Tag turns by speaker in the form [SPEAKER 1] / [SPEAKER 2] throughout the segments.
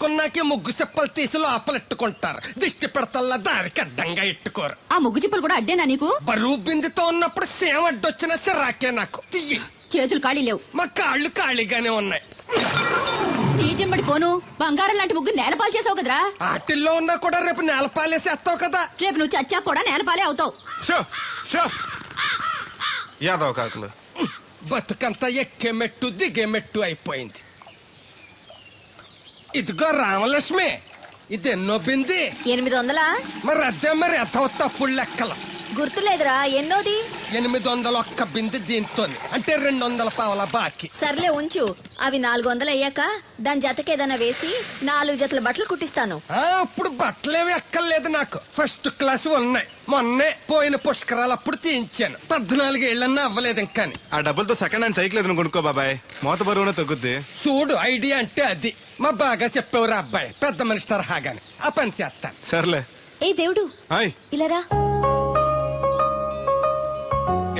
[SPEAKER 1] కడుక్కున్నాకే ముగ్గు చెప్పలు తీసి లోపలెట్టుకుంటారు. దిష్టి పెడతల్లా దారికి అడ్డంగా ఎట్టుకోరు.
[SPEAKER 2] ఆ ముగ్గు చిప్పలు కూడా అడ్డేనా నీకు?
[SPEAKER 1] బరువు బిందుతో ఉన్నప్పుడు సేమ అడ్డొచ్చిన సిరాకే నాకు. తీయి
[SPEAKER 2] చేతులు ఖాళీ లేవు.
[SPEAKER 1] మా కాళ్ళు ఖాళీగానే ఉన్నాయి.
[SPEAKER 2] తీజెంబడి పోను బంగారం లాంటి ముగ్గు నేలపాలు చేసావు కదరా?
[SPEAKER 1] ఆటిల్లో ఉన్నా కూడా రేపు నేలపాలేసేస్తావు కదా?
[SPEAKER 2] రేపు నువ్వు చచ్చా కూడా నేలపాలే అవుతావు.
[SPEAKER 3] Show show. యాదవ్ కాకులు.
[SPEAKER 1] బతుకంతా ఎక్కే మెట్టు దిగే మెట్టు అయిపోయింది. ఇదిగో రామలక్ష్మి ఇది ఎన్నో బింది.
[SPEAKER 4] ఎనిమిది వందలా?
[SPEAKER 1] మరి అదే మరి ఎథవ తప్పుడు లెక్కలు.
[SPEAKER 4] గుర్తులేదురా ఎన్నోది?
[SPEAKER 1] ఎనిమిది వందల ఒక్క బింది దీంతో అంటే రెండు వందల పావల బాకీ.
[SPEAKER 4] సర్లే ఉంచు. అవి నాలుగు వందలు అయ్యాక దాని జతకేదైనా వేసి నాలుగు జతల బట్టలు కుట్టిస్తాను.
[SPEAKER 1] అప్పుడు బట్టలేవి ఎక్కర్లేదు నాకు. ఫస్ట్ క్లాస్ ఉన్నాయి. మొన్నే పోయిన పుష్కరాలు అప్పుడు తీయించాను. పద్నాలుగు ఏళ్ళన్నా అవ్వలేదు ఇంకా
[SPEAKER 3] ఆ డబ్బులతో సెకండ్ హ్యాండ్ సైకిల్ ఏదైనా కొనుక్కో బాబాయ్. మోత బరువునే తగ్గుద్ది.
[SPEAKER 1] చూడు ఐడియా అంటే అది. మా బాగా చెప్పేవారు అబ్బాయి. పెద్ద మనిషి తరహాగాని ఆ పని చేస్తాను.
[SPEAKER 3] సర్లే.
[SPEAKER 4] ఏ దేవుడు?
[SPEAKER 3] హాయ్.
[SPEAKER 4] ఇలారా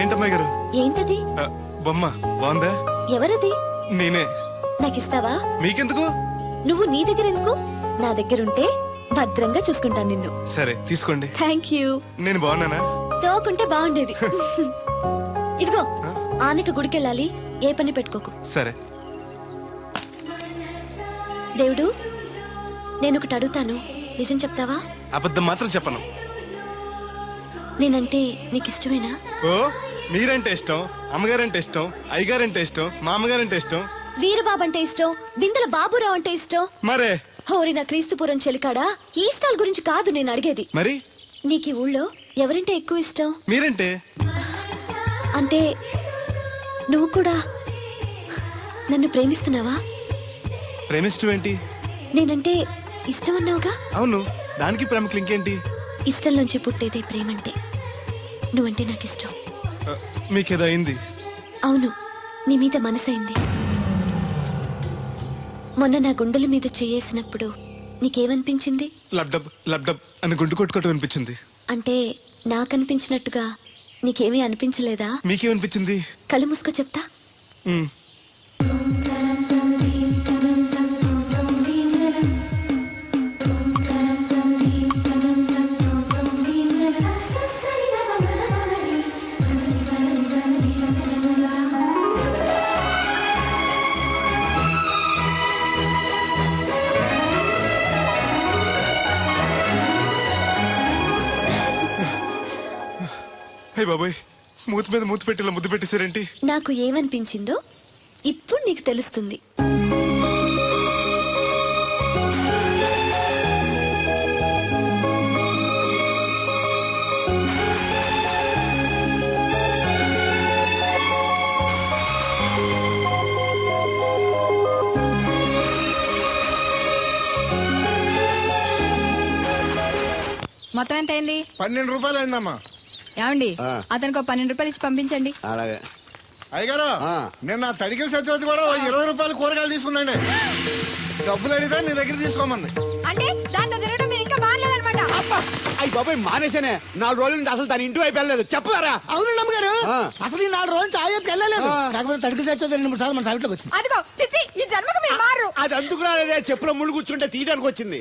[SPEAKER 3] ఏంటమ్మాయి గారు?
[SPEAKER 4] ఏంటది?
[SPEAKER 3] ఆ, బొమ్మ. బాగుందా?
[SPEAKER 4] ఎవరది?
[SPEAKER 3] నేనే.
[SPEAKER 4] నాకిస్తావా?
[SPEAKER 3] మీకెందుకు?
[SPEAKER 4] నువ్వు నీ దగ్గర ఎందుకు? నా దగ్గరుంటే భద్రంగా చూసుకుంటాను నిన్ను.
[SPEAKER 3] సరే తీసుకోండి.
[SPEAKER 4] థ్యాంక్ యూ
[SPEAKER 3] నేను బాగున్నానా?
[SPEAKER 4] తోకుంటే బాగుండేది. ఇదిగో ఆనక గుడికెళ్ళాలి. ఏ పని పెట్టుకోకు.
[SPEAKER 3] సరే.
[SPEAKER 4] దేవుడు నేను ఒకటి అడుగుతాను. నిజం చెప్తావా?
[SPEAKER 3] అబద్ధం మాత్రం చెప్పను.
[SPEAKER 4] నేనంటే నీకు ఇష్టమేనా
[SPEAKER 3] ఓ మీరంటే ఇష్టం అమ్మగారంటే ఇష్టం అయ్యగారంటే ఇష్టం మామగారంటే ఇష్టం.
[SPEAKER 4] వీరబాబు అంటే ఇష్టం బిందెల బాబురావు అంటే ఇష్టం.
[SPEAKER 3] మరే?
[SPEAKER 4] హోరి నా క్రీస్తుపురం చెలికాడా? ఈ స్టాల్ గురించి కాదు నేను అడిగేది.
[SPEAKER 3] మరి?
[SPEAKER 4] నీకు ఈ ఊళ్ళో ఎవరంటే ఎక్కువ ఇష్టం?
[SPEAKER 3] మీరంటే?
[SPEAKER 4] అంటే నువ్వు కూడా నన్ను ప్రేమిస్తున్నావా?
[SPEAKER 3] ప్రేమిష్టం ఏంటి?
[SPEAKER 4] నేనంటే ఇష్టం అన్నావుగా?
[SPEAKER 3] అవును. దానికి ప్రేమకి ఇంకేంటి
[SPEAKER 4] ఇష్టం నుంచి పుట్టేదే ప్రేమంటే. నువ్వంటే నాకు ఇష్టం
[SPEAKER 3] మీకేదో అయింది
[SPEAKER 4] అవును. నీ మీద మనసైంది మొన్న నా గుండెల మీద చేయేసినప్పుడు నీకేమనిపించింది?
[SPEAKER 3] లబ్డబ్ లబ్డబ్ అని గుండు కొట్టుకోవటం అనిపించింది.
[SPEAKER 4] అంటే నాకనిపించినట్టుగా నీకేమీ అనిపించలేదా?
[SPEAKER 3] మీకేమనిపించింది?
[SPEAKER 4] కళ్ళు మూసుకో చెప్తా.
[SPEAKER 3] అయ్ బాబాయ్ మూతి మీద మూతి పెట్టేలా ముద్దు పెట్టేశారేంటి?
[SPEAKER 4] నాకు ఏమనిపించిందో ఇప్పుడు నీకు తెలుస్తుంది.
[SPEAKER 5] మొత్తం ఎంత అయింది
[SPEAKER 6] పన్నెండు రూపాయలు అయిందమ్మా
[SPEAKER 5] ఏమండి?
[SPEAKER 6] ఆ.
[SPEAKER 5] అతనికి ఒక పన్నెండు రూపాయలు ఇచ్చి పంపించండి.
[SPEAKER 6] అలాగే. అయ్యగారు
[SPEAKER 7] ఆ.
[SPEAKER 6] నిన్న తడికిల సత్యవతి కూడా ఓ ఇరవై రూపాయలు కూరగాయలు తీసుకుందండి. డబ్బులు అడిగితే నీ దగ్గర తీసుకోమంది.
[SPEAKER 5] అంటే దాంతో తిరగడం మీరు ఇంకా మారలేదన్నమాట
[SPEAKER 7] అయ్యి బాబాయ్ మానేశానే. నాలుగు రోజుల నుంచి అసలు తన ఇంటి వైపు వెళ్ళలేదు. చెప్పారా?
[SPEAKER 8] అవును నమ్మగారు
[SPEAKER 7] ఆ.
[SPEAKER 8] అసలు ఈ నాలుగు రోజులు చాయ్ వెళ్ళలేదు. కాకపోతే తడికి తెచ్చోది రెండు మూడు సార్లు మన సైట్లోకి వచ్చింది.
[SPEAKER 5] అదిగో చిచ్చి ఈ జన్మకు మీరు మారు
[SPEAKER 7] అది అందుకు రాలేదే. చెప్పులో ముళ్ళు కూర్చుంటే తీయడానికి వచ్చింది.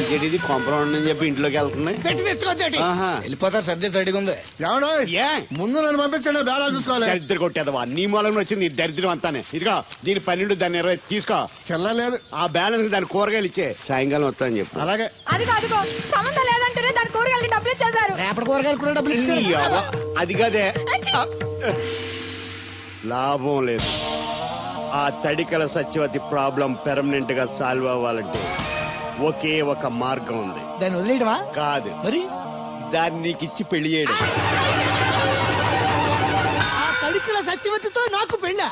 [SPEAKER 7] ఇది కాంపౌండ్ అని చెప్పి ఇంట్లోకి వెళ్తుంది.
[SPEAKER 8] పెట్టి తెచ్చుకోద్దేటి
[SPEAKER 7] ఆహా.
[SPEAKER 8] వెళ్ళిపోతారు సర్ది రెడీగా ఉంది.
[SPEAKER 7] ఏ?
[SPEAKER 6] ముందు నన్ను పంపించండి బేరాలు చూసుకోవాలి.
[SPEAKER 7] దరిద్ర కొట్టేదవా? నీ మూలంగా వచ్చింది ఈ దరిద్రం అంతానే. ఇదిగో దీని పన్నెండు దాన్ని ఇరవై తీసుకో.
[SPEAKER 6] చెల్లలేదు
[SPEAKER 7] ఆ బ్యాలెన్స్ దాని కూరగాయలు ఇచ్చే. సాయంకాలం వస్తాను చెప్పు.
[SPEAKER 6] అలాగే.
[SPEAKER 5] అదిగో అదిగో సంబంధం లేదంటేనే దాని కూరగాయలకి డబ్బులు ఇచ్చేశారు.
[SPEAKER 8] రేపటి కూరగాయలు కూడా డబ్బులు
[SPEAKER 7] అవ్వ. అది కదే. లాభం లేదు. ఆ తడికల సత్యవతి ప్రాబ్లం పెర్మనెంట్గా సాల్వ్ అవ్వాలంటే. ఒకే ఒక మార్గం ఉంది.
[SPEAKER 8] దాన్ని వదిలేయడమా?
[SPEAKER 7] కాదు.
[SPEAKER 8] మరి?
[SPEAKER 7] దాన్ని నీకు ఇచ్చి పెళ్ళి చేయడం.
[SPEAKER 8] ఆ తడికిల సత్యవతితో నాకు పెళ్ళ?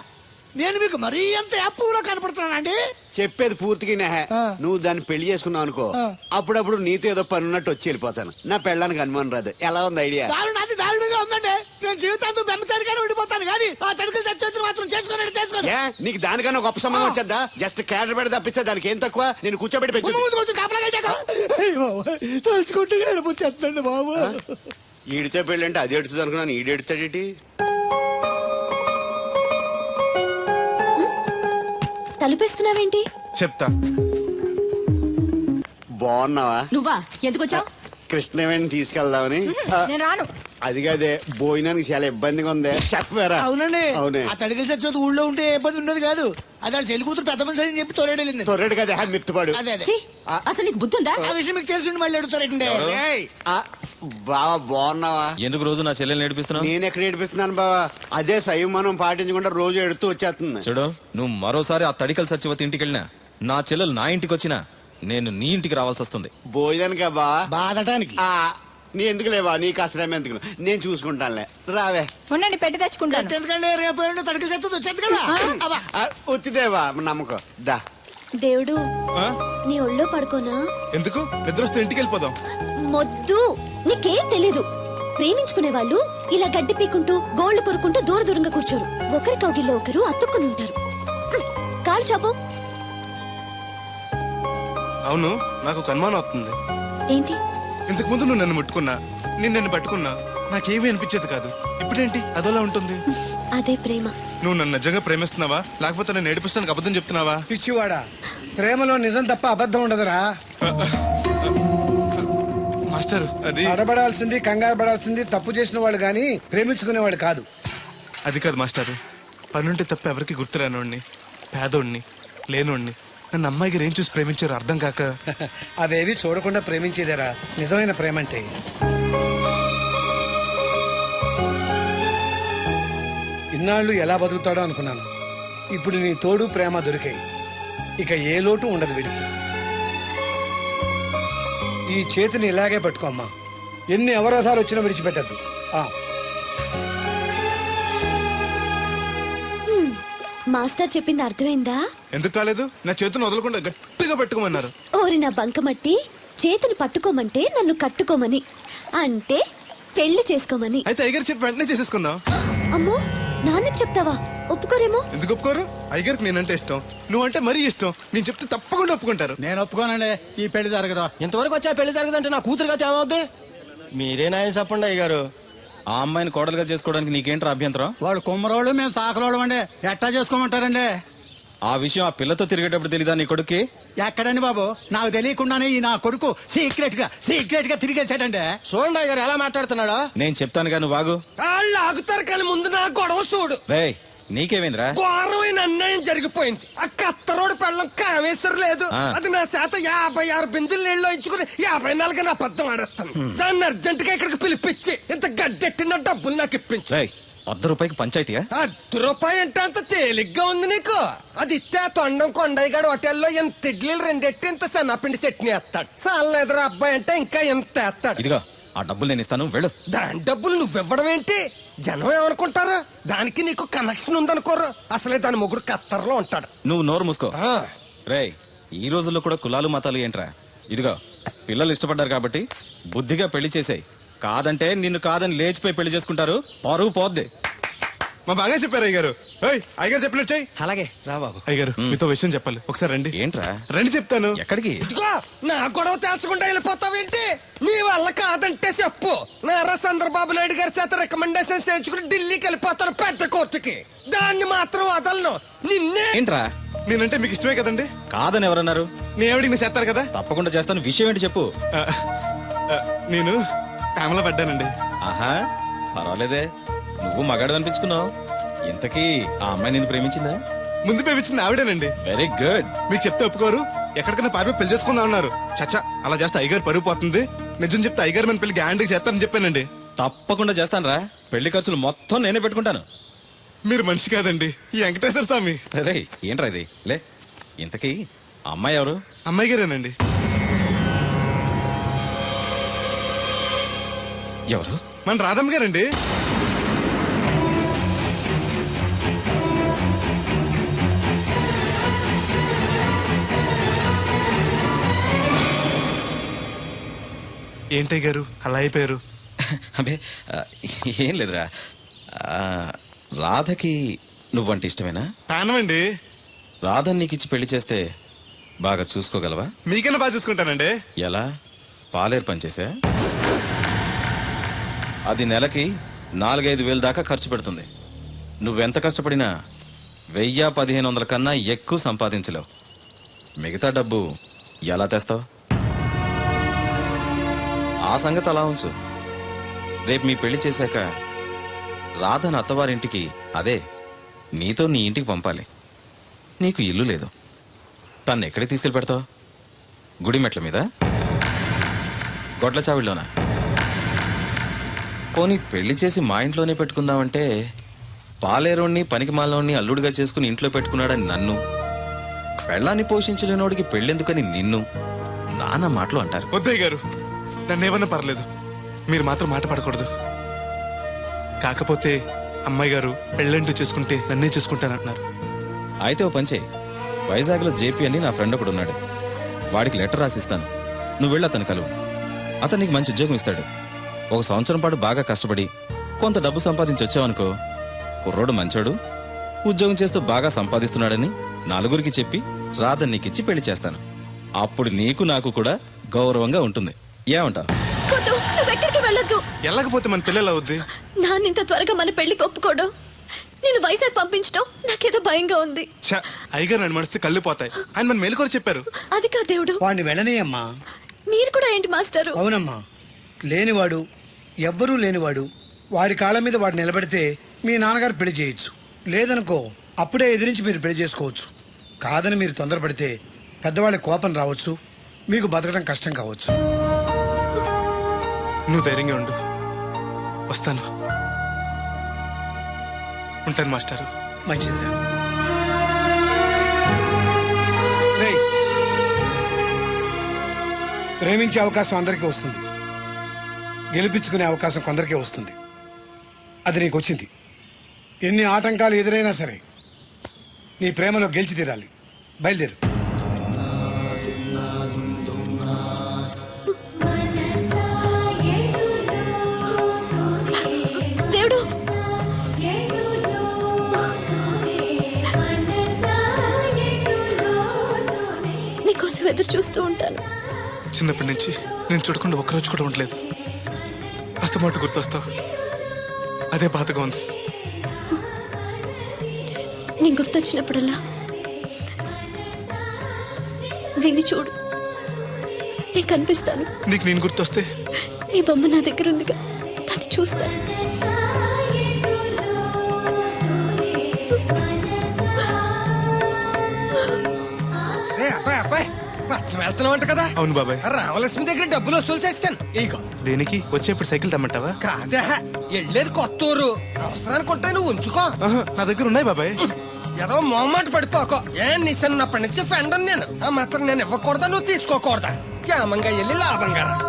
[SPEAKER 8] నేను మీకు మరీ ఎంత యాప్లో కనపడుతున్నానండి.
[SPEAKER 7] చెప్పేది పూర్తిగా నెహ.
[SPEAKER 8] ఆ.
[SPEAKER 7] నువ్వు దాన్ని పెళ్ళి చేసుకున్నావు అనుకో.
[SPEAKER 8] ఆ.
[SPEAKER 7] అప్పుడప్పుడు నీతో ఏదో పని ఉన్నట్టు వచ్చి వెళ్ళిపోతాను. నా పెళ్ళడానికి అనుమానం రాదు. ఎలా ఉంది ఐడియా?
[SPEAKER 8] దారుణ అది దారుణంగా ఉందండి. నేను జీవితాంతం బెమ్మసారిగానే ఉండిపోతాను కానీ ఆ తడికిల సత్యవతిని మాత్రం చేసుకున్నాడు చేసుకోను
[SPEAKER 7] ఏ? నీకు దానికన్నా గొప్ప సంబంధం వచ్చేద్దా? జస్ట్ క్యాడర్ పెడితే తప్పిస్తే దానికి ఏం తక్కువ? నేను కూర్చోబెట్టి పెంచు
[SPEAKER 8] ముందు కొంచెం కాపలాగా తలుచుకుంటే బాబు.
[SPEAKER 7] ఈడితే పెళ్ళి అంటే అది ఎడుతుంది అనుకున్నాను ఈడు
[SPEAKER 2] తలుపేస్తున్నావేంటి
[SPEAKER 3] చెప్తా.
[SPEAKER 7] బాగున్నావా?
[SPEAKER 2] నువ్వా? ఎందుకొచ్చావు?
[SPEAKER 7] కృష్ణవేణి తీసుకెళ్దామని. ఆ,
[SPEAKER 5] నేను రాను.
[SPEAKER 7] అది కాదే భోజనానికి చాలా ఇబ్బందిగా ఉంది. చెప్పారా?
[SPEAKER 8] అవునండి.
[SPEAKER 7] అవునే.
[SPEAKER 8] ఆ తడికల సత్యవతి ఊళ్ళో ఉంటే ఏ ఇబ్బంది ఉండదు కాదు. అది వాళ్ళ చెల్లి కూతురు పెద్ద మనిషి అని చెప్పి తోలేడెళ్ళింది
[SPEAKER 7] తొర్రెడు కదా హా, మిత్తుపాడు.
[SPEAKER 8] అదే అదే.
[SPEAKER 2] ఛీ, అసలు నీకు బుద్ధి ఉందా?
[SPEAKER 8] ఆ విషయం మీకు తెలిసి మళ్ళీ అడుగుతారండి
[SPEAKER 7] ఏయ్, ఆ, బావా బాగున్నావా?
[SPEAKER 9] ఎందుకు రోజు నా చెల్లెల్ని నేర్పిస్తున్నావు
[SPEAKER 7] నేను ఎక్కడ ఏడిపిస్తున్నాను బావా? అదే సంయమనం పాటించకుండా రోజు ఎడుతూ వచ్చేస్తుంది.
[SPEAKER 9] చూడు నువ్వు మరోసారి ఆ తడికల సత్యవతి ఇంటికి వెళ్ళినా నా చెల్లెలు నా ఇంటికి వచ్చినా నేను నీ ఇంటికి రావాల్సి వస్తుంది.
[SPEAKER 7] భోజనానికా బావా?
[SPEAKER 8] బాధటానికి?
[SPEAKER 7] ఆ, నీ ఎందుకు లేవా? నీకు అసలేం ఎందుకు? నేను చూసుకుంటానులే. రావే.
[SPEAKER 5] ఉండండి పెట్టి తెచ్చుకుంటాను.
[SPEAKER 8] ఎందుకంటే రేపు ఎల్లుండి తడికల సత్యవతి వచ్చేది కదా? అబ్బా.
[SPEAKER 7] ఆ, ఉత్తిదేవా నమ్మకం. దా.
[SPEAKER 4] దేవుడు
[SPEAKER 3] ఆ?
[SPEAKER 4] నీ ఒళ్ళో పడుకోనా?
[SPEAKER 3] ఎందుకు? నిద్ర వస్తే ఇంటికి వెళ్ళిపోదాం.
[SPEAKER 4] మొద్దు. నీకేం తెలీదు. ప్రేమించుకునే వాళ్ళు ఇలా గడ్డి పీకుంటూ గోళ్ళు కొరుకుంటూ దూర దూరంగా కూర్చోరు. ఒకరి కౌగిల్లో ఒకరు అతుక్కుని ఉంటారు. కాలు షాపు
[SPEAKER 3] అవును నాకు ఒక అనుమానం అవుతుంది
[SPEAKER 4] ఏంటి?
[SPEAKER 3] ఇంతకు ముందు నువ్వు నన్ను ముట్టుకున్నా నేను నిన్ను పట్టుకున్నా నాకేమీ అనిపించేది కాదు. ఇప్పుడేంటి? అదోలా ఉంటుంది.
[SPEAKER 4] అదే ప్రేమ.
[SPEAKER 3] నువ్వు నన్ను నిజంగా ప్రేమిస్తున్నావా? లేకపోతే నేను ఏడిపిస్తానికి అబద్ధం చెప్తున్నావా?
[SPEAKER 10] పిచ్చివాడా ప్రేమలో నిజం తప్ప అబద్ధం ఉండదురా.
[SPEAKER 3] మాస్టర్ అది
[SPEAKER 10] అడబడాల్సింది కంగారు పడాల్సింది తప్పు చేసిన వాడు గాని ప్రేమించుకునేవాడు కాదు.
[SPEAKER 3] అది కాదు మాస్టర్. పనుంటే తప్ప ఎవరికి గుర్తురానోడిని పేదోడిని లేనోడిని. నన్ను అమ్మాయి గారు ఏం చూసి ప్రేమించారు అర్థం కాక.
[SPEAKER 10] అవేవి చూడకుండా ప్రేమించేదేరా. నిజమైన ప్రేమ అంటే ఇన్నాళ్ళు ఎలా బతుకుతాడో అనుకున్నాను. ఇప్పుడు నీ తోడు ప్రేమ దొరికాయి. ఇక ఏ లోటు ఉండదు వీడికి. ఈ చేతిని ఇలాగే పట్టుకోమ్మా ఎన్ని అవరోధాలు వచ్చినా విడిచిపెట్టద్దు.
[SPEAKER 4] మాస్టర్ చెప్పింది అర్థమైందా?
[SPEAKER 3] ఎందుకు కాలేదు? నా చేతిని వదలకుండా గట్టిగా పెట్టుకోమన్నారు.
[SPEAKER 4] ఓరి నా బంకమట్టి చేతిని పట్టుకోమంటే నన్ను కట్టుకోమని. అంటే పెళ్ళి చేసుకోమని.
[SPEAKER 3] అయితే అయ్యగారు చెప్పి వెంటనే చేసేసుకుందాం.
[SPEAKER 4] అమ్మో నాన్నకి చెప్తావా? ఒప్పుకోరేమో?
[SPEAKER 3] ఎందుకు ఒప్పుకోరు? అయ్యగారికి నేనంటే ఇష్టం. నువ్వంటే మరీ ఇష్టం. నేను చెప్తే తప్పకుండా ఒప్పుకుంటారు.
[SPEAKER 6] నేను ఒప్పుకోనండి. ఈ పెళ్ళి జరగదు.
[SPEAKER 1] ఇంతవరకు వచ్చా పెళ్ళి జరగదంటే నా కూతురుగా ఏమవుద్ది మీరే నాయం చెప్పండి అయ్యగారు.
[SPEAKER 9] ఆ అమ్మాయిని కోడలుగా చేసుకోవడానికి నీకేంట్రా అభ్యంతరం?
[SPEAKER 6] వాళ్ళు కుమ్మరోళ్ళు మేము సాకరోళ్ళు అండి. ఎట్టా చేసుకోమంటారండి?
[SPEAKER 9] ఆ విషయం ఆ పిల్లతో తిరిగేటప్పుడు తెలీదా నీ కొడుక్కి?
[SPEAKER 6] ఎక్కడండి బాబు? నాకు తెలియకుండానే ఈ నా కొడుకు సీక్రెట్గా సీక్రెట్గా తిరిగేసాడండి
[SPEAKER 1] చూడండి అయ్యగారు ఎలా మాట్లాడుతున్నాడో?
[SPEAKER 9] నేను చెప్తాను కానీ బాగు
[SPEAKER 1] వాళ్ళు ఆగుతారు కానీ ముందు నా గొడవ చూడు.
[SPEAKER 9] రేయ్ నీకేమైందిరా?
[SPEAKER 1] ఘోరమైన అన్యాయం జరిగిపోయింది. ఆ కత్తరోడు పెళ్ళం కామేశ్వరం లేదు. అది నా చేత యాభై ఆరు బిందులు నీళ్ళు ఇచ్చుకుని యాభై నాలుగు నా అబద్ధం ఆడేస్తాను దాన్ని అర్జెంట్గా ఇక్కడికి పిలిపించి ఇంత గడ్డెట్టిన డబ్బులు నాకు ఇప్పించు.
[SPEAKER 9] రేయ్ వద్ద రూపాయికి పంచాయతీయా?
[SPEAKER 1] అర్ధ రూపాయి అంటే అంత తేలిగ్గా ఉంది నీకు? అది ఇస్తే ఆ తొండం కొండయ్యగాడు హోటల్లో ఎంత ఇడ్లీలు రెండెట్టి ఇంత సన్నపిండి చట్నీ వేస్తాడు. సాల ఎదురు అబ్బాయి అంటే ఇంకా ఎంత వేస్తాడు.
[SPEAKER 9] ఇదిగో ఆ డబ్బులు నేను ఇస్తాను వెళ్ళు.
[SPEAKER 1] దాని డబ్బులు నువ్వివ్వడం ఏంటి? జనం ఏమనుకుంటారు? దానికి నీకు కనెక్షన్ ఉందనుకోరు. అసలే దాని ముగ్గురు కత్తర్లో ఉంటాడు.
[SPEAKER 9] నువ్వు నోరు మూసుకో.
[SPEAKER 1] ఆ,
[SPEAKER 9] రేయ్ ఈ రోజుల్లో కూడా కులాలు మతాలు ఏంట్రా? ఇదిగో పిల్లలు ఇష్టపడ్డారు కాబట్టి బుద్ధిగా పెళ్ళి చేసేయ్. కాదంటే నిన్ను కాదని లేచిపోయి పెళ్ళి చేసుకుంటారు పరువు పోద్ది.
[SPEAKER 3] మా బాగా చెప్పారు అయ్యగారు. ఏయ్ అయ్యగారు చెప్పినట్టు చెయ్యి.
[SPEAKER 1] అలాగే. రా బాబు.
[SPEAKER 3] అయ్యగారు మీతో విషయం చెప్పాలి. ఒకసారి రండి.
[SPEAKER 9] ఏంట్రా?
[SPEAKER 3] రండి చెప్తాను.
[SPEAKER 9] ఎక్కడికి?
[SPEAKER 1] ఇదిగో నా గొడవ తేల్చకుండా వెళ్ళిపోతావేంటి? నీ వల్ల కాదంటే చెప్పు. నారా చంద్రబాబు నాయుడు గారి చేత రికమెండేషన్ చేయించుకుని ఢిల్లీకి వెళ్ళిపోతాను పెద్ద కోర్టుకి. దాన్ని మాత్రం వదలను. నిన్నే
[SPEAKER 9] ఏంట్రా?
[SPEAKER 3] నేనంటే మీకు ఇష్టమే కదండి?
[SPEAKER 9] కాదని ఎవరన్నారు?
[SPEAKER 3] నీ ఆవిడికి నేను చేస్తారు కదా?
[SPEAKER 9] తప్పకుండా చేస్తాను. విషయం ఏంటి చెప్పు.
[SPEAKER 3] ఆ, ఆ, నేను ప్రేమలో పడ్డానండి.
[SPEAKER 9] ఆహా పర్వాలేదే. నువ్వు మగాడు అనిపించుకున్నావు? ఇంతకీ ఆ అమ్మాయి నిన్ను ప్రేమించిందా?
[SPEAKER 3] ముందు పేపించింది ఆవిడేనండి.
[SPEAKER 9] వెరీ గుడ్
[SPEAKER 3] మీకు చెప్తే ఒప్పుకోరు. ఎక్కడికైనా పారిపోయి పెళ్ళి చేసుకుందాం అన్నారు. చచ్చా అలా చేస్తే అయ్యగారు పరుగు పోతుంది. నిజం చెప్తే అయ్యగారు మన పెళ్ళి గ్యాండ్కి చేస్తారని చెప్పానండి.
[SPEAKER 9] తప్పకుండా చేస్తానురా. పెళ్ళి ఖర్చులు మొత్తం నేనే పెట్టుకుంటాను.
[SPEAKER 3] మీరు మనిషి కాదండి. ఈ వెంకటేశ్వర స్వామి.
[SPEAKER 9] రే ఏంట్రా ఇది? లే ఇంతకీ ఆ అమ్మాయి ఎవరు?
[SPEAKER 3] అమ్మాయి గారేనండి.
[SPEAKER 9] ఎవరు?
[SPEAKER 3] మన రాధమ్మ గారండి. ఏంటయ్య గారు? అలా అయిపోయారు.
[SPEAKER 9] అబే ఏం లేదురా. ఆ, రాధకి నువ్వంటే ఇష్టమేనా?
[SPEAKER 3] పానమండి
[SPEAKER 9] రాధని నీకు ఇచ్చి పెళ్ళి చేస్తే బాగా చూసుకోగలవా?
[SPEAKER 3] మీకన్నా బాగా చూసుకుంటానండి.
[SPEAKER 9] ఎలా? పాలేరు పనిచేసా అది నెలకి నాలుగైదు వేలు దాకా ఖర్చు పెడుతుంది. నువ్వెంత కష్టపడినా వెయ్యి పదిహేను వందల కన్నా ఎక్కువ సంపాదించలేవు. మిగతా డబ్బు ఎలా తెస్తావు? ఆ సంగతి అలా ఉంచు. రేపు మీ పెళ్ళి చేశాక రాధన అత్తవారింటికి అదే నీతో నీ ఇంటికి పంపాలి. నీకు ఇల్లు లేదు. తను ఎక్కడికి తీసుకెళ్ళి పెడతావు గుడి మెట్ల మీద? గొడ్ల చావిడిలోనా పోనీ పెళ్ళి చేసి మా ఇంట్లోనే పెట్టుకుందామంటే పాలేరోణ్ణి పనికిమాలోని అల్లుడిగా చేసుకుని ఇంట్లో పెట్టుకున్నాడని నన్ను. పెళ్ళాన్ని పోషించలేనోడికి పెళ్ళెందుకని నిన్ను? నాన్న మాటలు అంటారు.
[SPEAKER 3] వద్దయ్య గారు. నన్నేమన్నా పర్లేదు. మీరు మాత్రం మాట పడకూడదు. కాకపోతే అమ్మాయి గారు పెళ్ళంటూ చేసుకుంటే నన్నే చేసుకుంటానంటున్నారు.
[SPEAKER 9] అయితే ఓ పంచే వైజాగ్లో జేపీ అని నా ఫ్రెండ్ ఒకడు ఉన్నాడు. వాడికి లెటర్ రాసిస్తాను. నువ్వు వెళ్ళి అతను కలువు. అతను నీకు మంచి ఉద్యోగం ఇస్తాడు. ఒక సంవత్సరం పాటు బాగా కష్టపడి కొంత డబ్బు సంపాదించి వచ్చావనుకో కుర్రోడు మంచోడు. ఉద్యోగం చేస్తూ బాగా సంపాదిస్తున్నాడని నలుగురికి చెప్పి రాధ నీకిచ్చి పెళ్ళి చేస్తాను. అప్పుడు నీకు నాకు కూడా గౌరవంగా ఉంటుంది. ఏమంటావు?
[SPEAKER 4] వద్దు వెళ్ళొద్దు.
[SPEAKER 3] వెళ్ళకపోతే మన పిల్లలు అవుద్ది.
[SPEAKER 4] నాన్న ఇంత త్వరగా మన పెళ్ళికి ఒప్పుకోవడం నేను వైజాగ్ పంపించడం నాకేదో భయంగా ఉంది.
[SPEAKER 3] ఛ, అయ్యగారు నన్ను మడిస్తే కళ్ళు పోతాయి. ఆయన మన మేలుకొని చెప్పారు.
[SPEAKER 4] అది కా దేవుడు.
[SPEAKER 10] వాడిని వెళ్ళనీయమ్మా.
[SPEAKER 4] మీరు కూడా ఏంటి మాస్టారు?
[SPEAKER 10] అవునమ్మా. లేనివాడు ఎవ్వరూ లేనివాడు వాడి కాళ్ళ మీద వాడు నిలబడితే మీ నాన్నగారు పెళ్ళి చేయొచ్చు. లేదనుకో అప్పుడే ఎదిరించి మీరు పెళ్ళి చేసుకోవచ్చు. కాదని మీరు తొందరపడితే పెద్దవాళ్ళ కోపం రావచ్చు మీకు బతకడం కష్టం కావచ్చు.
[SPEAKER 3] నువ్వు ధైర్యంగా ఉండు. వస్తాను. ఉంటాను మాస్టారు.
[SPEAKER 10] మంచిదిరా రేయ్, ప్రేమించే అవకాశం అందరికీ వస్తుంది. గెలిపించుకునే అవకాశం కొందరికే వస్తుంది. అది నీకు వచ్చింది ఎన్ని ఆటంకాలు ఎదురైనా సరే నీ ప్రేమలో గెలిచి తీరాలి. బయలుదేరు.
[SPEAKER 4] ఎదురు చూస్తూ ఉంటాను.
[SPEAKER 3] చిన్నప్పటి నుంచి నేను చూడకుండా ఒక్కరోజు కూడా ఉండలేదు. అస్తమాట గుర్తొస్తావు. అదే బాధగా ఉంది.
[SPEAKER 4] నేను గుర్తొచ్చినప్పుడల్లా దీన్ని చూడు. నేను కనిపిస్తాను
[SPEAKER 3] నీకు నేను గుర్తొస్తే?
[SPEAKER 4] నీ బొమ్మ నా దగ్గర ఉందిగా. దాన్ని చూస్తాను
[SPEAKER 1] వెళ్తున్నావంట కదా?
[SPEAKER 3] అవును బాబాయ్.
[SPEAKER 1] రామలక్ష్మి దగ్గర డబ్బులు వసూలు చేస్తాను. ఇగో
[SPEAKER 3] దేనికి? వచ్చేప్పుడు సైకిల్ తెమ్మంటావా?
[SPEAKER 1] కాదే వెళ్ళేది కొత్త ఊరు. అవసరానికి ఉంటాయి నువ్వు ఉంచుకో.
[SPEAKER 3] ఆహా, నా దగ్గర ఉన్నాయి బాబాయ్.
[SPEAKER 1] ఏదో మొహమాట పడిపోకో. ఏ నీ చిన్నప్పటి నుంచి ఫ్రెండ్ నేను. ఆ మాత్రం నేను ఇవ్వకూడదా? నువ్వు తీసుకోకూడదా? క్షేమంగా వెళ్ళి లాభంగా రా.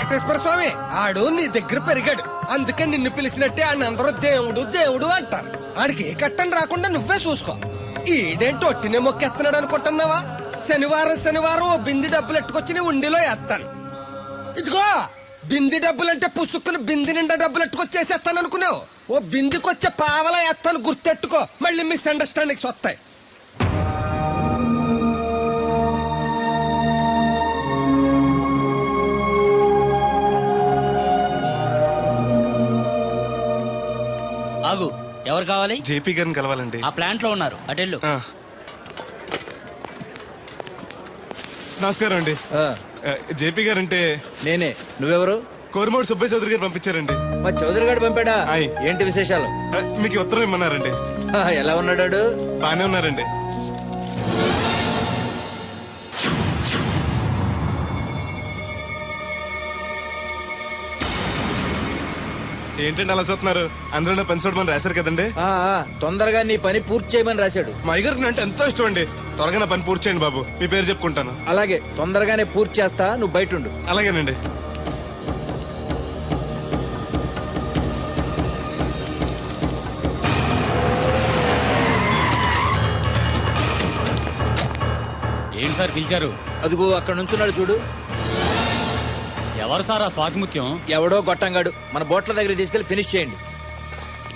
[SPEAKER 1] వెంకటేశ్వర స్వామి ఆడు నీ దగ్గర పెరిగాడు. అందుకే నిన్ను పిలిచినట్టే ఆయన అందరూ దేవుడు దేవుడు అంటారు. ఆడికి ఏ కట్టం రాకుండా నువ్వే చూసుకో. ఈడేంటి ఒట్టినే మొక్కెత్తనాడు అనుకుంటున్నావా? శనివారం శనివారం ఓ బింది డబ్బులు ఎట్టుకొచ్చి నీ ఉండిలో వేస్తాను. ఇదిగో బింది డబ్బులంటే పుసుక్కుని బింది నిండా డబ్బులు ఎట్టుకొచ్చేసేస్తాను అనుకున్నావు. ఓ బిందికొచ్చే పావల ఎత్తాను గుర్తెట్టుకో. మళ్ళీ మిస్అండర్స్టాండింగ్స్ వస్తాయి.
[SPEAKER 8] ఆగు. ఎవరు కావాలి?
[SPEAKER 3] జేపీ గారిని కలవాలండి.
[SPEAKER 8] ఆ ప్లాంట్లో ఉన్నారు అటెళ్ళు
[SPEAKER 3] ఆ. నమస్కారం అండి. ఆ, జేపీ గారు అంటే
[SPEAKER 8] నేనే. నువ్వెవరు?
[SPEAKER 3] కోరమూడు సుబ్బయ్య చౌదరి గారు పంపించారండి.
[SPEAKER 8] మా చౌదరి గారు పంపాడా?
[SPEAKER 3] ఆయ్.
[SPEAKER 8] ఏంటి విశేషాలు?
[SPEAKER 3] ఆ, మీకు ఈ ఉత్తరం ఇమ్మన్నారండి.
[SPEAKER 8] ఎలా ఉన్నాడు
[SPEAKER 3] బాగానే ఉన్నారండి. ఏంటండి అలా చూస్తున్నారు? అందరూ పని చూడమని రాశారు కదండి?
[SPEAKER 8] తొందరగా నీ పని పూర్తి చేయమని రాశాడు.
[SPEAKER 3] మా అయ్యగారికి అంటే ఎంతో ఇష్టం అండి. త్వరగా నా పని పూర్తి చేయండి బాబు. మీ పేరు చెప్పుకుంటాను.
[SPEAKER 8] అలాగే తొందరగానే పూర్తి చేస్తా నువ్వు బయట ఉండు
[SPEAKER 3] అలాగేనండి.
[SPEAKER 11] ఏంటి సార్ పిలిచారు?
[SPEAKER 8] అదిగో అక్కడ నుంచున్నాడు చూడు.
[SPEAKER 11] ఎవరు సార్ ఆ స్వాతిముత్యం?
[SPEAKER 8] ఎవడో గొట్టంగాడు. మన బోట్ల దగ్గర తీసుకెళ్ళి ఫినిష్ చేయండి.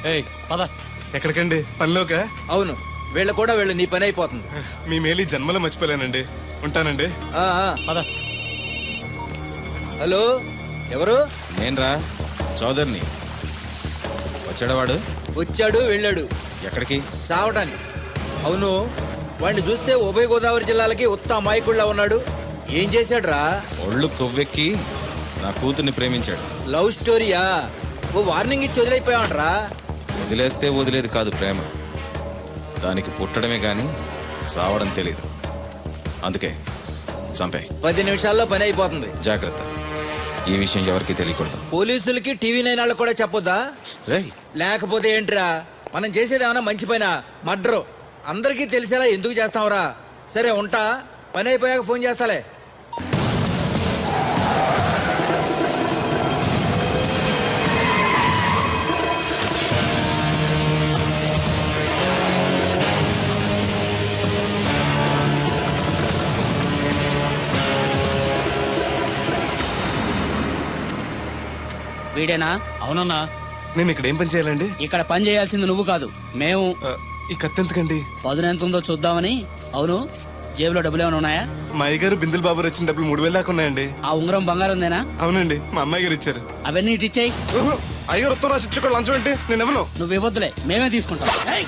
[SPEAKER 11] ఏయ్ పద.
[SPEAKER 3] ఎక్కడికండి? పనిలోక?
[SPEAKER 8] అవును. వీళ్ళ కూడా వీళ్ళు నీ పని అయిపోతుంది.
[SPEAKER 3] మీ మేలు జన్మలో మర్చిపోలేనండి. ఉంటానండి.
[SPEAKER 8] ఆ, ఆ.
[SPEAKER 11] పద.
[SPEAKER 8] హలో?
[SPEAKER 12] ఎవరు?
[SPEAKER 9] నేన్రా. చౌదరిని వచ్చాడా వాడు
[SPEAKER 12] వచ్చాడు వెళ్ళాడు.
[SPEAKER 9] ఎక్కడికి?
[SPEAKER 12] చావటానికి. అవును. వాడిని చూస్తే ఉభయ గోదావరి జిల్లాలకి ఉత్త అమాయకుడిలా ఉన్నాడు. ఏం చేశాడ్రా?
[SPEAKER 9] ఒళ్ళు కొవ్వెక్కి నా కూతుర్ని ప్రేమించాడు.
[SPEAKER 12] లవ్ స్టోరీయా ఓ వార్నింగ్ ఇచ్చి వదిలైపోయావంట్రా.
[SPEAKER 9] వదిలేస్తే వదిలేదు కాదు ప్రేమ. దానికి పుట్టడమే గాని చావడం తెలీదు. అందుకే చంపే.
[SPEAKER 12] పది నిమిషాల్లో పని అయిపోతుంది.
[SPEAKER 9] జాగ్రత్త. ఈ విషయం ఎవరికి తెలియకూడదు.
[SPEAKER 12] పోలీసులకి టీవీ నైన్ వాళ్ళకి కూడా చెప్పొద్దా?
[SPEAKER 9] రేయ్.
[SPEAKER 12] లేకపోతే ఏంట్రా? మనం చేసేది ఏమైనా మంచి పైన? మడ్రో అందరికీ తెలిసేలా ఎందుకు చేస్తావురా? సరే ఉంటా. పని అయిపోయాక ఫోన్ చేస్తాలే.
[SPEAKER 13] వీడేనా? అవునన్నా.
[SPEAKER 3] నేను ఇక్కడ ఏం పని చేయాలండి?
[SPEAKER 13] ఇక్కడ పని చేయాల్సింది నువ్వు కాదు మేము.
[SPEAKER 3] ఆ, ఈ కత్తి ఎందుకండి?
[SPEAKER 13] పదును ఎంత ఉందో చూద్దామని. అవును జేబులో డబ్బులు ఏమైనా ఉన్నాయా?
[SPEAKER 3] మా అయ్యగారు బిందులు బాబు వచ్చిన డబ్బులు మూడు వేలు దాకా ఉన్నాయండి.
[SPEAKER 13] ఆ ఉంగరం బంగారం ఉందేనా?
[SPEAKER 3] అవునండి మా అమ్మాయి గారు ఇచ్చారు.
[SPEAKER 13] అవన్నీ ఇటు ఇచ్చేయి.
[SPEAKER 3] ఉత్తరం రాసి ఇచ్చుకో లంచం ఏంటి? నేను ఇవ్వను.
[SPEAKER 13] నువ్వు ఇవ్వద్దులే మేమే తీసుకుంటాం. ఏయ్!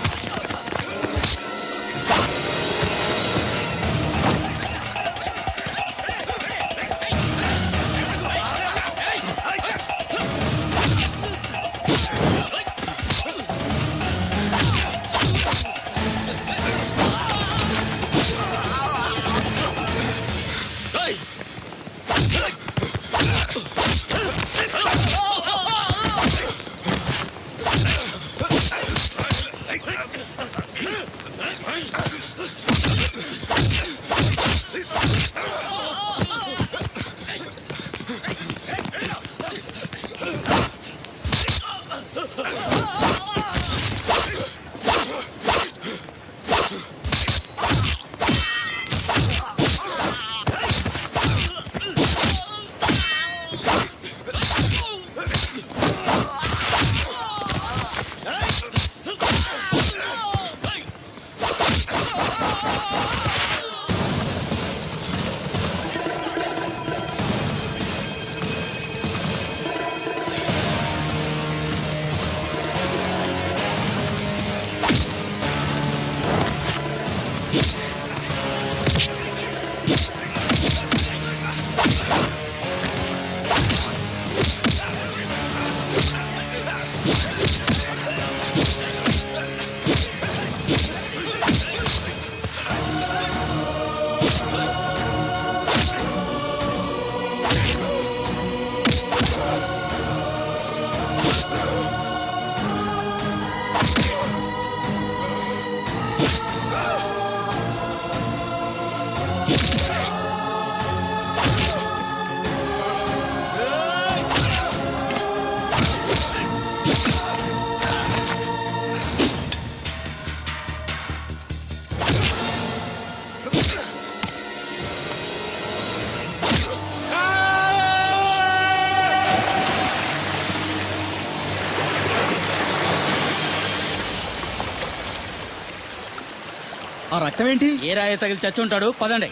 [SPEAKER 12] ఆ రక్తం ఏంటి?
[SPEAKER 13] ఏ రాయి తగిలి చచ్చి ఉంటాడు? పదండి.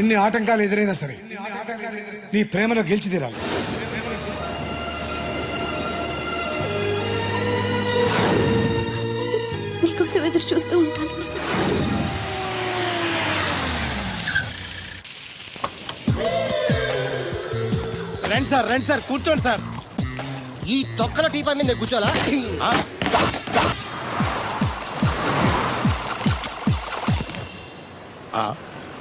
[SPEAKER 10] ఎన్ని ఆటంకాలు ఎదురైనా సరే నీ ప్రేమలో గెలిచి తీరాలి.
[SPEAKER 4] నీకోసం ఎదురు చూస్తూ ఉంటాను.
[SPEAKER 12] రండి సార్ రండి సార్ కూర్చోండి సార్.
[SPEAKER 14] ఈ తొక్కల టీపా మీద నేను కూర్చోాలా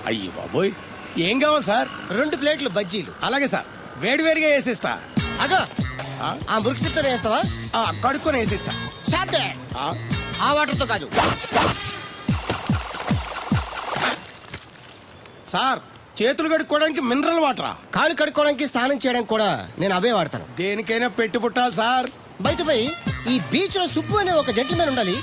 [SPEAKER 15] అయ్యి బాబోయ్.
[SPEAKER 12] ఏం కావాలి సార్?
[SPEAKER 14] రెండు ప్లేట్లు బజ్జీలు.
[SPEAKER 12] అలాగే సార్. వేడి వేడిగా వేసిస్తా.
[SPEAKER 14] అగో. ఆ. మురికి చెప్తా వేస్తావా?
[SPEAKER 12] కడుక్కొని వేసిస్తా.
[SPEAKER 14] స్టాప్
[SPEAKER 12] ఆ,
[SPEAKER 14] ఆ వాటర్తో కాదు.
[SPEAKER 12] సార్ చేతులు కడుక్కోవడానికి మినరల్ వాటరా?
[SPEAKER 14] కాళ్ళు కడుక్కోవడానికి స్నానం చేయడానికి కూడా నేను అవే వాడతాను.
[SPEAKER 12] దేనికైనా పెట్టి పుట్టాలి సార్.
[SPEAKER 14] బయట పోయి ఈ బీచ్లో సుబ్బు అనే ఒక జెంటిల్మెన్ ఉండాలి.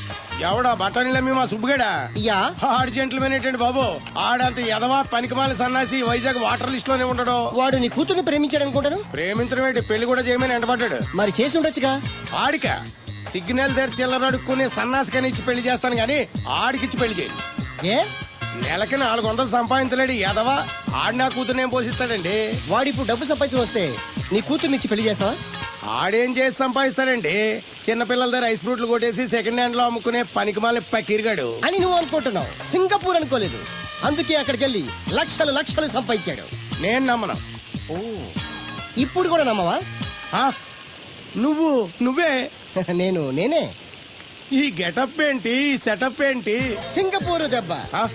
[SPEAKER 12] ఎవడా బఠానీలమ్మి మా సుబ్బుగడా?
[SPEAKER 14] యా.
[SPEAKER 12] ఆడు జెంట్లమేన్ ఏంటండి బాబు? ఆడంత ఎదవా పనికిమాల సన్నాసి వైజాగ్ వాటర్ లిస్ట్లోనే ఉండడు.
[SPEAKER 14] వాడు నీ కూతుర్ని ప్రేమించాడు అనుకుంటాను.
[SPEAKER 12] ప్రేమించడం ఏంటి? పెళ్ళి కూడా చేయమని ఎంటపడ్డాడు
[SPEAKER 14] మరి చేసి ఉండొచ్చుగా?
[SPEAKER 12] ఆడిక. సిగ్నల్ దగ్గర చిల్లర అడుక్కునే సన్నాసికని ఇచ్చి పెళ్ళి చేస్తాను కానీ ఆడికిచ్చి పెళ్ళి చేయండి ఏ? నెలకి నాలుగు వందలు సంపాదించలేడు యాదవా. ఆడు నా కూతురు ఏం పోషిస్తాడండి. వాడు ఇప్పుడు డబ్బు సంపాదించి వస్తే నీ కూతురు ఇచ్చి పెళ్ళి చేస్తావా? ఆడేం చేసి సంపాదిస్తాడండి. చిన్నపిల్లల దగ్గర ఐస్ ఫ్రూట్లు కొట్టేసి సెకండ్ హ్యాండ్లో అమ్ముకునే పనికి మాలి పకీర్గాడు.
[SPEAKER 14] అని నువ్వు అనుకుంటున్నావు. సింగపూర్ అనుకోలేదు. అందుకే అక్కడికి వెళ్ళి లక్షలు లక్షలు సంపాదించాడు.
[SPEAKER 12] నేను నమ్మను.
[SPEAKER 14] ఇప్పుడు కూడా నమ్మవా?
[SPEAKER 12] ఆ? నువ్వు నువ్వే.
[SPEAKER 14] నేను నేనే.
[SPEAKER 12] ఈ గెటప్ ఏంటి ఈ సెటప్ ఏంటి?
[SPEAKER 14] సింగపూర్ దెబ్బ.
[SPEAKER 12] ఆ?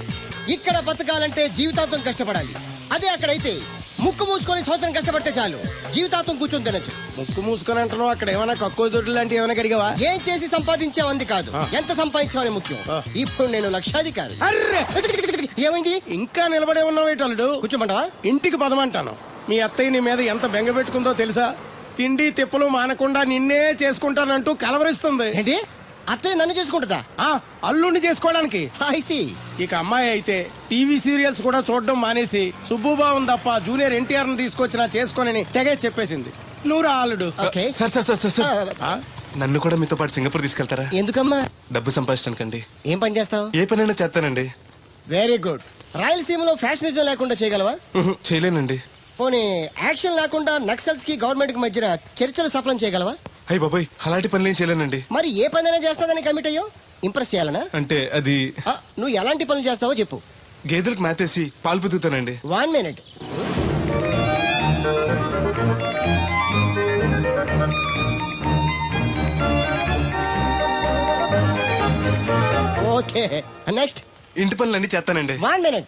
[SPEAKER 14] ఇక్కడ బతకాలంటే జీవితాంతం కష్టపడాలి. అదే అక్కడైతే ముక్కు మూసుకొని సంవత్సరం కష్టపడితే చాలు. జీవితాంతం కూర్చొని తినచ్చు.
[SPEAKER 12] ముక్కు మూసుకొని అంటున్నావు అక్కడ ఏమైనా కక్కువ దొడ్లు లాంటివి ఏమైనా కడిగావా?
[SPEAKER 14] ఏం చేసి సంపాదించావంది కాదు. ఎంత సంపాదించావని ముఖ్యం. ఇప్పుడు నేను లక్షాధికారి. ఏమైంది?
[SPEAKER 12] ఇంకా నిలబడే ఉన్నావు ఏటల్లుడు
[SPEAKER 14] కూర్చోమంటావా?
[SPEAKER 12] ఇంటికి పదమంటాను. మీ అత్తయ్య నీ మీద ఎంత బెంగ పెట్టుకుందో తెలుసా? తిండి తిప్పలు మానకుండా నిన్నే చేసుకుంటానంటూ కలవరిస్తుంది.
[SPEAKER 14] ఏంటి? అత్తయ్య నన్ను చేసుకుంటుందా?
[SPEAKER 12] ఆ అల్లుండి చేసుకోవడానికి.
[SPEAKER 14] ఐసి
[SPEAKER 12] ఇక అమ్మాయి అయితే టీవీ సీరియల్స్ కూడా చూడడం మానేసి సుబ్బుబాబుని తప్ప జూనియర్ ఎన్టీఆర్ని తీసుకొచ్చినా చేసుకోనని తెగే చెప్పేసింది. నువ్వు రా అల్లుడు.
[SPEAKER 14] Okay.
[SPEAKER 3] Sir sir sir sir sir.
[SPEAKER 12] ఆ?
[SPEAKER 3] నన్ను కూడా మీతో పాటు సింగపూర్ తీసుకెళ్తారా?
[SPEAKER 14] ఎందుకమ్మా?
[SPEAKER 3] డబ్బు సంపాదించడానికండి.
[SPEAKER 14] ఏం పని చేస్తావు?
[SPEAKER 3] ఏ పనైనా చేస్తానండి.
[SPEAKER 14] వెరీ గుడ్ రాయలసీమలో ఫ్యాషనిజం లేకుండా చేయగలవా?
[SPEAKER 3] చేయలేనండి.
[SPEAKER 14] పోనీ యాక్షన్ లేకుండా నక్సల్స్కి గవర్నమెంట్కి మధ్యన చర్చలు సఫలం చేయగలవా?
[SPEAKER 3] అయ్యి బాబాయ్ అలాంటి పనులు ఏం చేయలేనండి.
[SPEAKER 14] మరి ఏ పనైనా చేస్తాదని కమిట్ అయ్యో ఇంప్రెస్ చేయాలనా?
[SPEAKER 3] అంటే అది
[SPEAKER 14] ఆ, నువ్వు ఎలాంటి పనులు చేస్తావో చెప్పు.
[SPEAKER 3] గేదెలకు మేతేసి పాలు పుతుతానండి
[SPEAKER 14] వన్ మినిట్ ఓకే నెక్స్ట్
[SPEAKER 3] ఇంటి పనులన్నీ చేస్తానండి.
[SPEAKER 14] One minute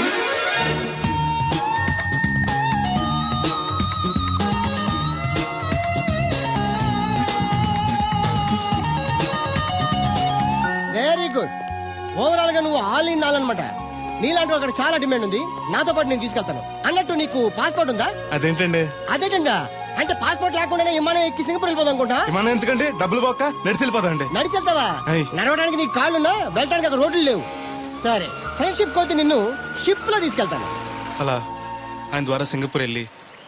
[SPEAKER 14] నువ్వు ఆల్ ఇన్ ఆల్ అనమాట నీలాంటి అక్కడ చాలా డిమాండ్ ఉంది. నాతో పాటు నేను తీసుకెళ్తాను. అన్నట్టు నీకు పాస్పోర్ట్ ఉందా?
[SPEAKER 3] అదేంటండి?
[SPEAKER 14] అదేటంగా అంటే పాస్పోర్ట్ లేకుండానే విమానం ఎక్కి సింగపూర్ వెళ్ళిపోదాం అనుకుంటా
[SPEAKER 3] విమానం ఎందుకంటే డబ్బులు పోక నడిచి వెళ్ళిపోతాండి
[SPEAKER 14] నడిచి వెళ్తావా
[SPEAKER 3] అయ్.
[SPEAKER 14] నడవడానికి నీకు కాళ్ళున్నా వెళ్ళడానికి అక్కడ రోడ్లు లేవు. సరే. ఫ్రెండ్షిప్ కోతి నిన్ను షిప్లో తీసుకెళ్తాను.
[SPEAKER 3] అలా ఆయన ద్వారా సింగపూర్ వెళ్ళి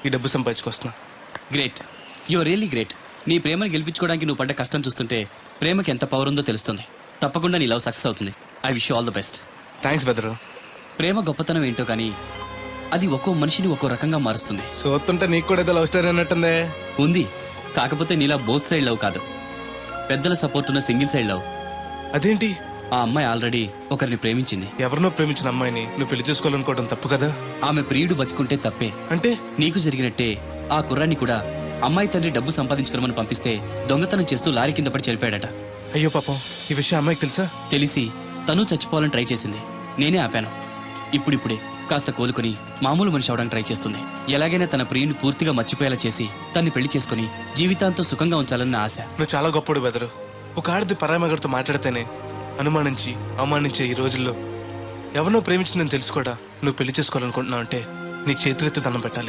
[SPEAKER 3] ఈ డబ్బు సంపాదించుకొస్తున్నా.
[SPEAKER 11] గ్రేట్ యు రియల్లీ గ్రేట్ నీ ప్రేమను గెలిపించుకోవడానికి నువ్వు పడ్డ కష్టం చూస్తుంటే ప్రేమకి ఎంత పవర్ ఉందో తెలుస్తుంది. తప్పకుండా నీ లవ్ సక్సెస్ అవుతుంది. I wish all the best
[SPEAKER 3] thanks బెదరు
[SPEAKER 11] ప్రేమ గొప్పతనం ఏంటో కానీ అది ఒక్కో మనిషిని ఒక్కో రకంగా మారుస్తుంది.
[SPEAKER 3] చూస్తుంటే నీకు కూడా ఏదో లవ్ స్టోరీ అన్నట్టుందే?
[SPEAKER 11] ఉంది. కాకపోతే నీలా బోత్ సైడ్ లవ్ కాదు. పెద్దల సపోర్ట్ ఉన్న సింగిల్ సైడ్ లవ్.
[SPEAKER 3] అదేంటి?
[SPEAKER 11] ఆ అమ్మాయి ఆల్రెడీ ఒకరిని ప్రేమించింది.
[SPEAKER 3] ఎవరినో ప్రేమించిన అమ్మాయిని నువ్వు పెళ్ళి చేసుకోవాలనుకోవడం తప్పు కదా?
[SPEAKER 11] ఆమె ప్రియుడు బతికుంటే తప్పే.
[SPEAKER 3] అంటే?
[SPEAKER 11] నీకు జరిగినట్టే ఆ కుర్రాన్ని కూడా అమ్మాయి తండ్రి డబ్బు సంపాదించుకోమని పంపిస్తే దొంగతనం చేస్తూ లారీ కింద పడి చనిపోయాడట.
[SPEAKER 3] అయ్యో పాపం ఈ విషయం అమ్మాయికి తెలుసా?
[SPEAKER 11] తెలిసి తను చచ్చిపోవాలని ట్రై చేసింది. నేనే ఆపాను. ఇప్పుడిప్పుడే కాస్త కోలుకొని మామూలు మనిషి అవడానికి ట్రై చేస్తుంది. ఎలాగైనా తన ప్రియుని పూర్తిగా మర్చిపోయేలా చేసి తన్ని పెళ్ళి చేసుకుని జీవితాంతం సుఖంగా ఉంచాలన్న ఆశ.
[SPEAKER 3] నువ్వు చాలా గొప్పడు బెదరు. ఒక ఆడది పరామగడితో మాట్లాడితేనే అనుమానించి అవమానించే ఈ రోజుల్లో ఎవరినో ప్రేమించిందని తెలుసుకోడా? నువ్వు పెళ్ళి చేసుకోవాలనుకుంటున్నావు అంటే నీ చేతులెత్తి దండం పెట్టాలి.